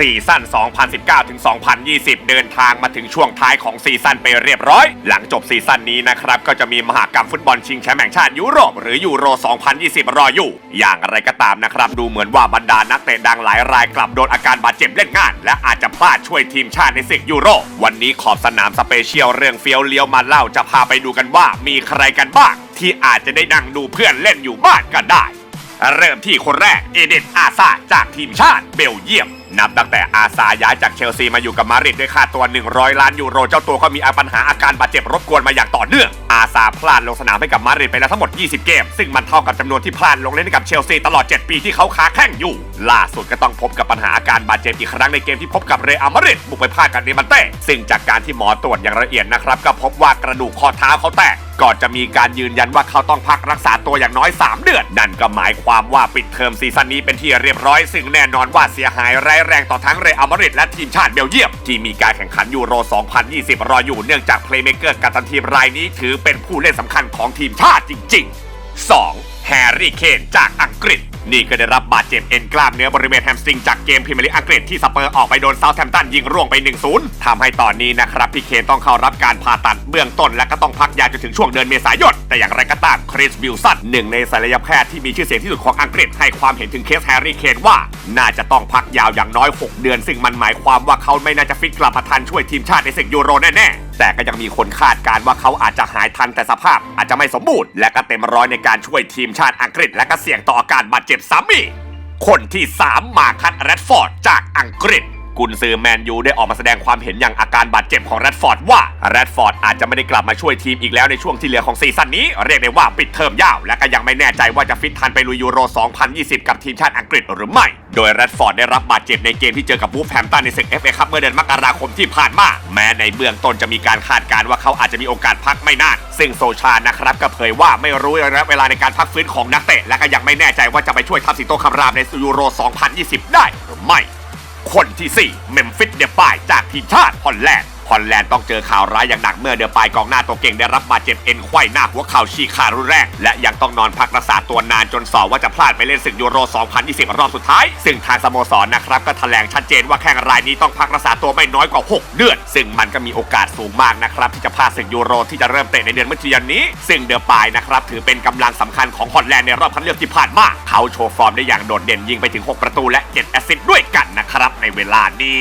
ซีซั่น 2019 ถึง 2020 เดินทางมาถึงช่วงท้ายของซีซั่นไปเรียบร้อย หลังจบซีซั่นนี้นะครับ ก็จะมีมหากรรมฟุตบอลชิงแชมป์แห่งชาติยุโรป หรือยูโร 2020 รออยู่ อย่างไรก็ตามนะครับ ดูเหมือนว่าบรรดานักเตะดังหลายรายกลับโดนอาการบาดเจ็บเล่นงาน และอาจจะพลาดช่วยทีมชาติในศึกยูโร วันนี้ขอบสนามสเปเชียลเรื่องเฟี้ยวเลี้ยวมาเล่าจะพาไปดูกันว่ามีใครกันบ้างที่อาจจะได้นั่งดูเพื่อนเล่นอยู่บ้านก็ได้ เริ่มที่คนแรกเอเดนอาซาจากทีมชาติเบลเยียม นับตั้งแต่อาซาย้ายจากเชลซีมาอยู่กับมาริดด้วยค่าตัว 100 ล้านยูโร เจ้าตัวก็มีปัญหาอาการบาดเจ็บรบกวนมาอย่างต่อเนื่อง อาซาพลาดลงสนามให้กับมาริดไปแล้วทั้งหมด 20 เกม ซึ่งมันเท่ากับจำนวนที่พลาดลงเล่นให้กับเชลซีตลอด 7 ปีที่เขาค้าแข่งอยู่ ล่าสุดก็ต้องพบกับปัญหาอาการบาดเจ็บอีกครั้งในเกมที่พบกับเรอัลมาริดบุกไปพลาดกับเนมันเต้ซึ่งจากการที่หมอตรวจอย่างละเอียดนะครับก็พบว่ากระดูกข้อเท้าเขาแตก ก่อนจะมีการยืนยันว่าเขาต้องพักรักษาตัวอย่างน้อย 3 เดือน นั่นก็หมายความว่าปิดเทอมซีซั่นนี้เป็นที่เรียบร้อย ซึ่งแน่นอนว่าเสียหายร้ายแรงต่อทั้งเรอัลมาดริดและทีมชาติเบลเยียม ที่มีการแข่งขันยูโร 2020 รออยู่เนื่องจากเพลย์เมเกอร์กัปตันทีมรายนี้ถือเป็นผู้เล่นสำคัญของทีมชาติจริง ๆ 2. แฮร์รี่เคนจากอังกฤษ นี่ก็ได้รับบาดเจ็บเอ็นกล้ามเนื้อบริเวณแฮมสตริงจากเกมพรีเมียร์ลีกอังกฤษที่สเปอร์ออกไปโดนเซาท์แฮมป์ตันยิงร่วงไป 1-0ทำให้ตอนนี้นะครับพี่เคนต้องเข้ารับการผ่าตัดเบื้องต้นและก็ต้องพักยาจนถึงช่วงเดือนเมษายนแต่อย่างไรก็ตามคริสวิลสันหนึ่งในศัลยแพทย์ที่มีชื่อเสียงที่สุดของอังกฤษให้ความเห็นถึงเคสแฮร์รี่เคนว่า น่าจะต้องพักยาวอย่างน้อย 6 เดือน ซึ่งมันหมายความว่าเขาไม่น่าจะฟิตกลับมาทันช่วยทีมชาติในศึกยูโรแน่ๆ แต่ก็ยังมีคนคาดการ์ว่าเขาอาจจะหายทันแต่สภาพอาจจะไม่สมบูรณ์ และก็เต็มร้อยในการช่วยทีมชาติอังกฤษ และก็เสี่ยงต่ออาการบาดเจ็บซ้ำอีกคนที่ 3 มาคัตแรดฟอร์ดจากอังกฤษ กุนซือแมนยูได้ออกมาแสดงความเห็นอย่างอาการบาดเจ็บของแรดฟอร์ดว่าแรดฟอร์ดอาจจะไม่ได้กลับมาช่วยทีมอีกแล้วในช่วงที่เหลือของซีซั่นนี้ เรียกได้ว่าปิดเทอมยาว และก็ยังไม่แน่ใจว่าจะฟิตทันไปลุยยูโร 2020 กับทีมชาติอังกฤษหรือไม่ โดยแรดฟอร์ดได้รับบาดเจ็บในเกมที่เจอกับวูฟแฮมตันในศึก FA คัพเมื่อเดือนมกราคมที่ผ่านมา แม้ในเบื้องต้นจะมีการคาดการณ์ว่าเขาอาจจะมีโอกาสพักไม่นาน ซึ่งโซชานะครับก็เผยว่าไม่รู้ระยะเวลาในการพักฟื้นของนักเตะและก็ยังไม่แน่ใจว่าจะไปช่วยทัพสิงโตคำรามในยูโร 2020 ได้หรือไม่ คนที่ 4 เมมฟิสเดปายจากทีมชาติฮอลแลนด์ ฮอลแลนด์ต้องเจอข่าวร้ายอย่างหนักเมื่อเดปายกองหน้าตัวเก่งได้รับบาดเจ็บเอ็นไขว้หน้าหัวเข่าฉีกขาดรุนแรงและยังต้องนอนพักรักษาตัวนานจนสอบว่าจะพลาดไปเล่นศึกยูโร 2020 รอบสุดท้าย ซึ่งทางสโมสรนะครับก็แถลงชัดเจนว่าแข่งรายนี้ต้องพักรักษาตัวไม่น้อยกว่า 6 เดือน ซึ่งมันก็มีโอกาสสูงมากนะครับที่จะพลาดศึกยูโรที่จะเริ่มเตะในเดือนมิถุนายนนี้ ซึ่งเดปายนะครับถือเป็นกำลังสำคัญของฮอลแลนด์ในรอบคัดเลือกที่ผ่านมาเขาโชว์ฟอร์มได้อย่างโดดเด่นยิงไปถึง 6 ประตูและ 7 แอสซิสต์ด้วยกันนะครับในเวลานี้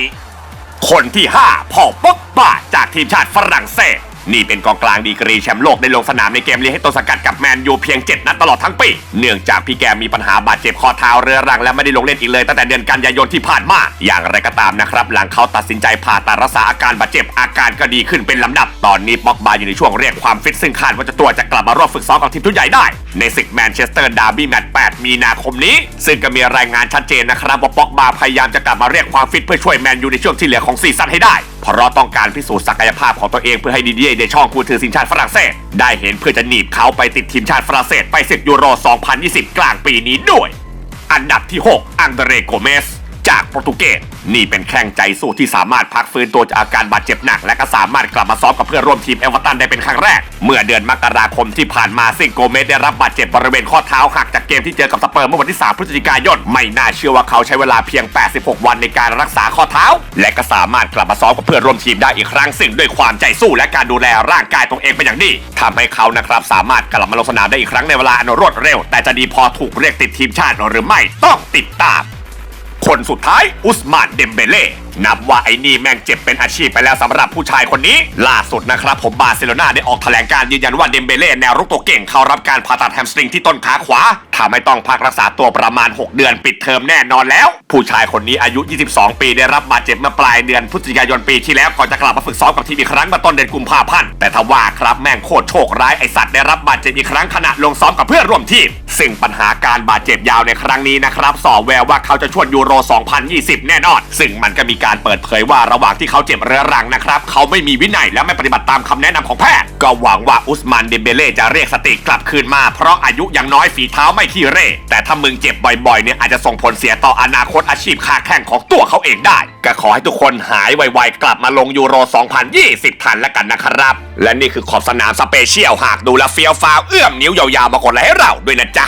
คนที่ 5 พอป๊อกบาจากทีมชาติฝรั่งเศส นี่เป็นกองกลางดีกรีแชมป์โลกได้ลงสนามในเกมเลี้ยงให้ต้นสกัดกับแมนยูเพียง 7 นัดตลอดทั้งปี เนื่องจากพี่แกมีปัญหาบาดเจ็บข้อเท้าเรื้อรังและไม่ได้ลงเล่นอีกเลยตั้งแต่เดือนกันยายนที่ผ่านมา อย่างไรก็ตามนะครับ หลังเขาตัดสินใจผ่าตัดรักษาอาการบาดเจ็บอาการก็ดีขึ้นเป็นลำดับ ตอนนี้ป็อกบาอยู่ในช่วงเรียกความฟิตซึ่งคาดว่าจะตัวจะกลับมาร่วมฝึกซ้อมกับทีมทุกใหญ่ได้ ในศึกแมนเชสเตอร์ดาร์บี้แมตช์8มีนาคมนี้ ซึ่งก็มีรายงานชัดเจนนะครับว่าป็อกบาพยายามจะกลับมาเรียกความฟิตเพื่อช่วยแมนยูในช่วงที่เหลือของซีซั่นให้ได้ เพราะต้องการพิสูจน์ศักยภาพของตัวเองเพื่อให้ดีดีเดช่องคูถือสินชาติฝรั่งเศส ได้เห็นเพื่อจะหนีบเขาไปติดทีมชาติฝรั่งเศสไปศึกยูโร 2020 กลางปีนี้ด้วย อันดับที่ 6 อังเดเรโกเมส จากโปรตุเกสนี่เป็นแข้งใจสู้ที่สามารถพักฟื้นตัวจากอาการบาดเจ็บหนัก และก็สามารถกลับมาซ้อมกับเพื่อนร่วมทีมเอเวอร์ตันได้เป็นครั้งแรก เมื่อเดือนมกราคมที่ผ่านมาซึ่งโกเมสได้รับบาดเจ็บบริเวณข้อเท้าหักจากเกมที่เจอกับสเปอร์เมื่อวันที่ 3 พฤศจิกายนไม่น่าเชื่อว่าเขาใช้เวลาเพียง 86 วันในการรักษาข้อเท้า และก็สามารถกลับมาซ้อมกับเพื่อนร่วมทีมได้อีกครั้งซึ่งด้วยความใจสู้และการดูแลร่างกายตัวเองเป็นอย่างดีทำให้เขานะครับสามารถกลับมาลงสนามได้อีกครั้งในเวลาอันรวดเร็ว แต่จะดีพอถูกเรียกติดทีมชาติหรือไม่ต้องติดตาม คนสุดท้ายอุสมานเดมเบเล่นับว่าไอ้นี่แม่งเจ็บเป็นอาชีพไปแล้วสำหรับผู้ชายคนนี้ ล่าสุดนะครับผมบาร์เซโลนาได้ออกแถลงการยืนยันว่าเดมเบเล่แนวรุกตัวเก่งเข้ารับการผ่าตัดแฮมสตริงที่ต้นขาขวาทำให้ต้องพักรักษาตัวประมาณ 6 เดือนปิดเทอมแน่นอนแล้ว ผู้ชายคนนี้อายุ 22 ปีได้รับบาดเจ็บเมื่อปลายเดือนพฤศจิกายนปีที่แล้วก่อนจะกลับมาฝึกซ้อมกับทีมอีกครั้งเมื่อต้นเดือนกุมภาพันธ์แต่ทว่าครับแม่งโคตรโชคร้ายไอสัตว์ได้รับบาดเจ็บอีกครั้งขณะลงซ้อมกับเพื่อนร่วมทีมซึ่งปัญหาการบาดเจ็บยาวในครั้งนี้นะครับสอแววว่าเขาจะชวนยูโรร 2020 แน่นอน ซึ่งมันก็มีการเปิดเผยว่าระหว่างที่เขาเจ็บเรื้อรังนะครับเขาไม่มีวินัยและไม่ปฏิบัติตามคำแนะนำของแพทย์ ก็หวังว่าอุสมานเดมเบเล่จะเรียกสติกลับคืนมา เพราะอายุยังน้อยฝีเท้าไม่ขี้เร่แต่ถ้ามึงเจ็บบ่อยๆเนี่ยอาจจะส่งผลเสียต่ออนาคตอาชีพค้าแข่งของตัวเขาเองได้ ก็ขอให้ทุกคนหายไวๆกลับมาลงยูโร 2020 ทันแล้วกันนะครับ และนี่คือขอบสนามสเปเชียลหากดูแลเฟี้ยวฟ้าวเอื้อมนิ้วยาวๆมากดไลค์ให้เราด้วยนะจ๊ะ